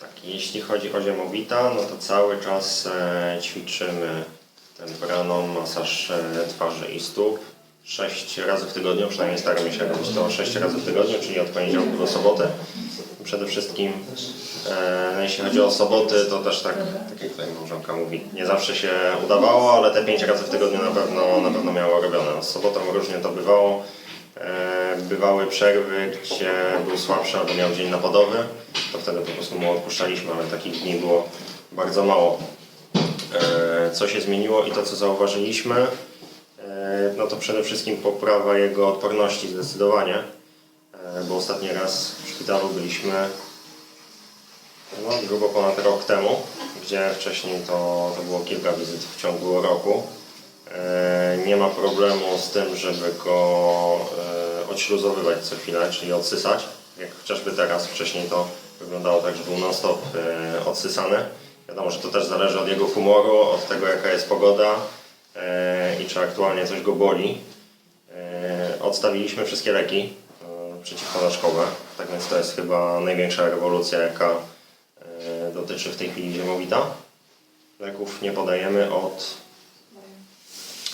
Tak, jeśli chodzi o ziemowita, no to cały czas e, ćwiczymy ten braną, masaż e, twarzy i stóp. Sześć razy w tygodniu, przynajmniej staramy się robić to sześć razy w tygodniu, czyli od poniedziałku do soboty. Przede wszystkim, e, no jeśli chodzi o soboty, to też tak, tak jak tutaj małżonka mówi, nie zawsze się udawało, ale te pięć razy w tygodniu na pewno, na pewno miało robione. Z sobotą różnie to bywało. E, Bywały przerwy, gdzie był słabszy albo miał dzień napadowy, to wtedy po prostu mu odpuszczaliśmy, ale takich dni było bardzo mało. E, Co się zmieniło i to, co zauważyliśmy, e, no to przede wszystkim poprawa jego odporności zdecydowanie, E, bo ostatni raz w szpitalu byliśmy no, grubo ponad rok temu, gdzie wcześniej to, to było kilka wizyt w ciągu roku. Nie ma problemu z tym, żeby go odśluzowywać co chwilę, czyli odsysać. Jak chociażby teraz, wcześniej to wyglądało tak, że był non-stop e, odsysany. Wiadomo, że to też zależy od jego humoru, od tego jaka jest pogoda e, i czy aktualnie coś go boli. E, Odstawiliśmy wszystkie leki e, przeciwpadaczkowe, tak więc to jest chyba największa rewolucja, jaka dotyczy w tej chwili ziemowita. Leków nie podajemy od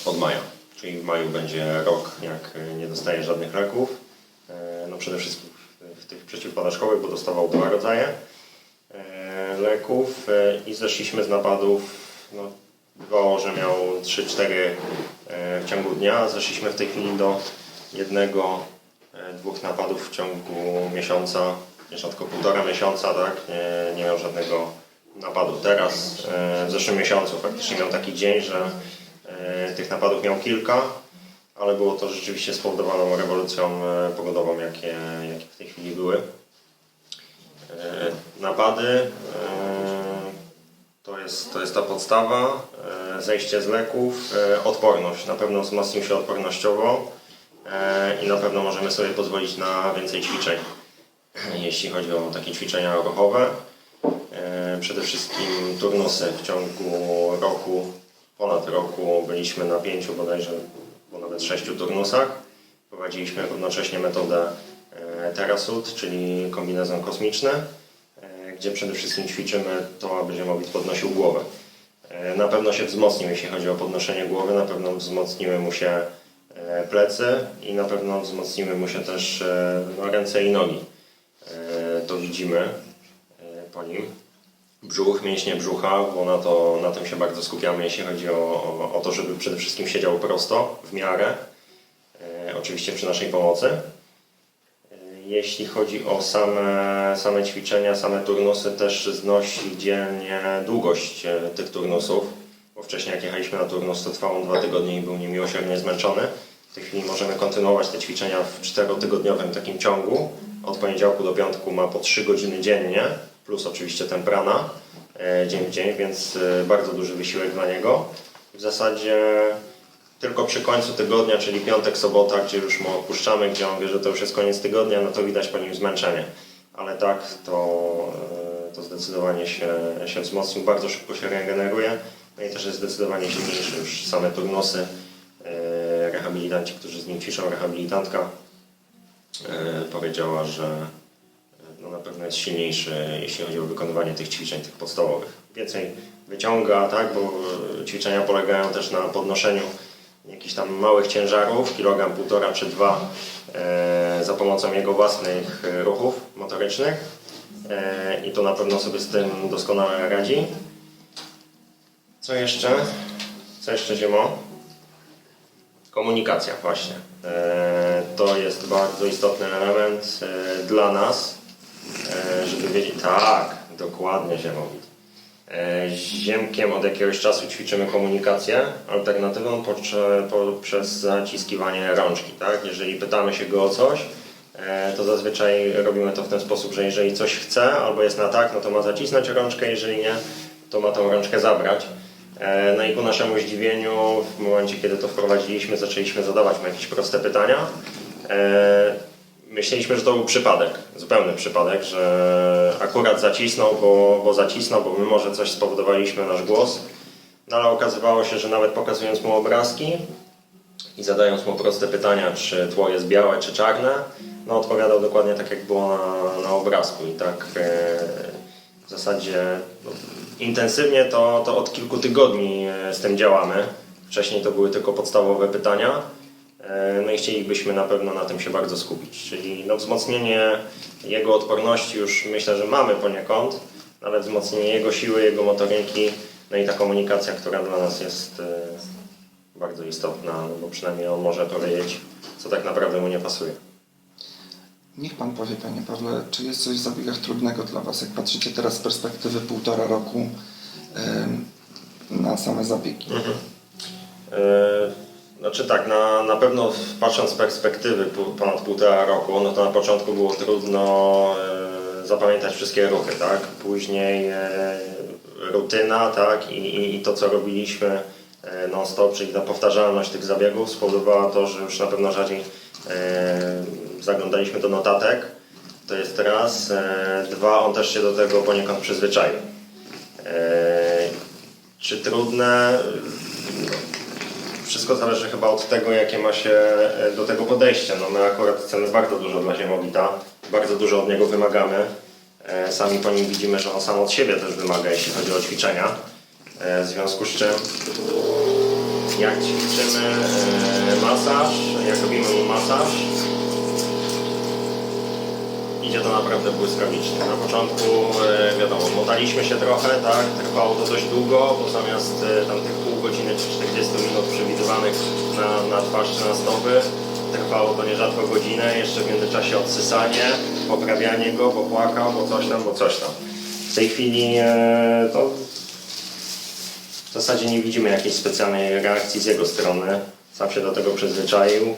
od maja. Czyli w maju będzie rok, jak nie dostaje żadnych leków. No przede wszystkim tych przeciwpadaczkowych, bo dostawał dwa rodzaje e, leków e, i zeszliśmy z napadów. No, bywało, że miał 3-4 e, w ciągu dnia. Zeszliśmy w tej chwili do jednego, dwóch napadów w ciągu miesiąca, nierzadko półtora miesiąca, tak? Nie, nie miał żadnego napadu. Teraz, w zeszłym miesiącu faktycznie miał taki dzień, że Tych napadów miał kilka, ale było to rzeczywiście spowodowaną rewolucją e, pogodową, jakie, jakie w tej chwili były. E, Napady e, to jest, to jest ta podstawa, zejście z leków, odporność. Na pewno wzmocnił się odpornościowo i na pewno możemy sobie pozwolić na więcej ćwiczeń, jeśli chodzi o takie ćwiczenia ruchowe. Przede wszystkim turnusy w ciągu roku, ponad roku byliśmy na pięciu bodajże, bo nawet sześciu turnusach. Prowadziliśmy równocześnie metodę e, Terasut, czyli kombinezon kosmiczny, e, gdzie przede wszystkim ćwiczymy to, aby ziemowit podnosił głowę. E, Na pewno się wzmocnił, jeśli chodzi o podnoszenie głowy, na pewno wzmocniły mu się plecy i na pewno wzmocniły mu się też no, ręce i nogi. To widzimy po nim brzuch, mięśnie brzucha, bo na, to, na tym się bardzo skupiamy, jeśli chodzi o, o, to, żeby przede wszystkim siedział prosto, w miarę, e, oczywiście przy naszej pomocy. E, Jeśli chodzi o same, same ćwiczenia, same turnusy, też znosi dziennie długość e, tych turnusów, bo wcześniej jak jechaliśmy na turnus, to trwało dwa tygodnie i był niemiłosiernie zmęczony. W tej chwili możemy kontynuować te ćwiczenia w czterotygodniowym takim ciągu. Od poniedziałku do piątku ma po 3 godziny dziennie, plus oczywiście temprana e, dzień w dzień, więc e, bardzo duży wysiłek dla niego. W zasadzie tylko przy końcu tygodnia, czyli piątek, sobota, gdzie już mu odpuszczamy, gdzie on wie, że to już jest koniec tygodnia, no to widać po nim zmęczenie. Ale tak, to, e, to zdecydowanie się, się wzmocnił, bardzo szybko się regeneruje, no i też jest zdecydowanie silniejszy już same turnusy. Rehabilitanci, którzy z nim ćwiczą, rehabilitantka powiedziała, że no na pewno jest silniejszy, jeśli chodzi o wykonywanie tych ćwiczeń, tych podstawowych. Więcej wyciąga, tak, bo e, ćwiczenia polegają też na podnoszeniu jakichś tam małych ciężarów, kilogram, półtora czy dwa, e, za pomocą jego własnych e, ruchów motorycznych e, i to na pewno sobie z tym doskonale radzi. Co jeszcze? Co jeszcze zimo? Komunikacja, właśnie. E, To jest bardzo istotny element dla nas, żeby wiedzieć. Tak, dokładnie ziemowit. E, Ziemkiem od jakiegoś czasu ćwiczymy komunikację alternatywną poprze- poprzez zaciskiwanie rączki. Tak? Jeżeli pytamy się go o coś, e, to zazwyczaj robimy to w ten sposób, że jeżeli coś chce albo jest na tak, no to ma zacisnąć rączkę, jeżeli nie, to ma tą rączkę zabrać. E, No i ku naszemu zdziwieniu, w momencie kiedy to wprowadziliśmy, zaczęliśmy zadawać mu jakieś proste pytania. Myśleliśmy, że to był przypadek, zupełny przypadek, że akurat zacisnął, bo, bo zacisnął, bo my może coś spowodowaliśmy nasz głos. No ale okazywało się, że nawet pokazując mu obrazki i zadając mu proste pytania, czy tło jest białe, czy czarne, no odpowiadał dokładnie tak, jak było na, na obrazku. I tak e, w zasadzie no, intensywnie to, to od kilku tygodni e, z tym działamy. Wcześniej to były tylko podstawowe pytania. E, No i chcielibyśmy na pewno na tym się bardzo skupić, czyli no, wzmocnienie jego odporności już myślę, że mamy poniekąd, ale wzmocnienie jego siły, jego motoryki, no i ta komunikacja, która dla nas jest e, bardzo istotna, no bo przynajmniej on może powiedzieć, co tak naprawdę mu nie pasuje. Niech Pan powie, Panie Pawle, czy jest coś w zabiegach trudnego dla Was, jak patrzycie teraz z perspektywy półtora roku na same zabiegi? E, Znaczy tak, na, na pewno patrząc z perspektywy ponad półtora roku, no to na początku było trudno e, zapamiętać wszystkie ruchy, tak? Później e, rutyna, tak? I, i, i to co robiliśmy e, non-stop, czyli ta powtarzalność tych zabiegów spowodowała to, że już na pewno rzadziej e, zaglądaliśmy do notatek. To jest raz. E, dwa, on też się do tego poniekąd przyzwyczaił. E, czy trudne? Wszystko zależy chyba od tego, jakie ma się e, do tego podejście. No my akurat chcemy bardzo dużo dla Ziemowita, bardzo dużo od niego wymagamy. E, Sami po nim widzimy, że on sam od siebie też wymaga, jeśli chodzi o ćwiczenia. E, W związku z czym jak ćwiczymy masaż, jak robimy mu masaż, idzie to naprawdę błyskawicznie. Na początku, wiadomo, motaliśmy się trochę, tak, trwało to dość długo, bo zamiast tam tych pół godziny czy 40 minut przewidywanych na, na twarz czy na stopy, trwało to nierzadko godzinę, jeszcze w międzyczasie odsysanie, poprawianie go, bo płakał, bo coś tam, bo coś tam. W tej chwili e, to w zasadzie nie widzimy jakiejś specjalnej reakcji z jego strony. Sam się do tego przyzwyczaił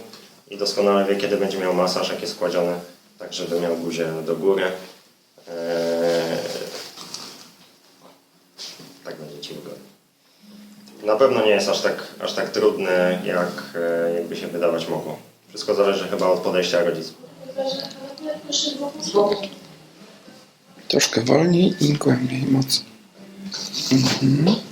i doskonale wie, kiedy będzie miał masaż, jak jest kładziony, tak żeby miał buzię do góry. Eee, tak będzie Ci wygodnie. Na pewno nie jest aż tak, aż tak trudny, jak e, jakby się wydawać mogło. Wszystko zależy chyba od podejścia rodziców. Troszkę wolniej i głębiej, mocno. Mhm.